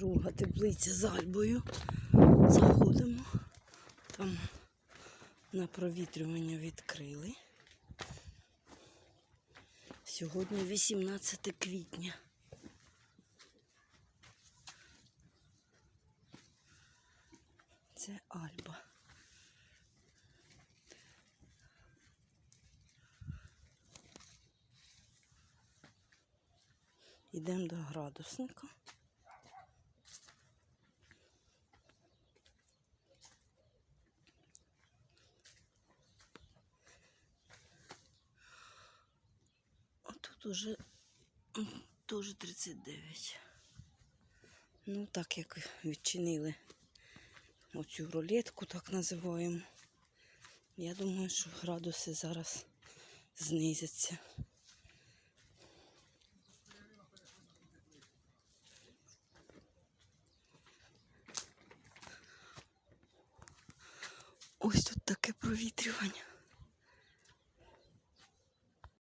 Друга теплиця з Альбою. Заходимо. Там на провітрювання відкрили. Сьогодні 18 квітня. Це Альба. Йдемо до градусника. Тут уже теж 39. Ну, так як відчинили оцю рулетку, так називаємо. Я думаю, що градуси зараз знизяться. Ось тут таке провітрювання.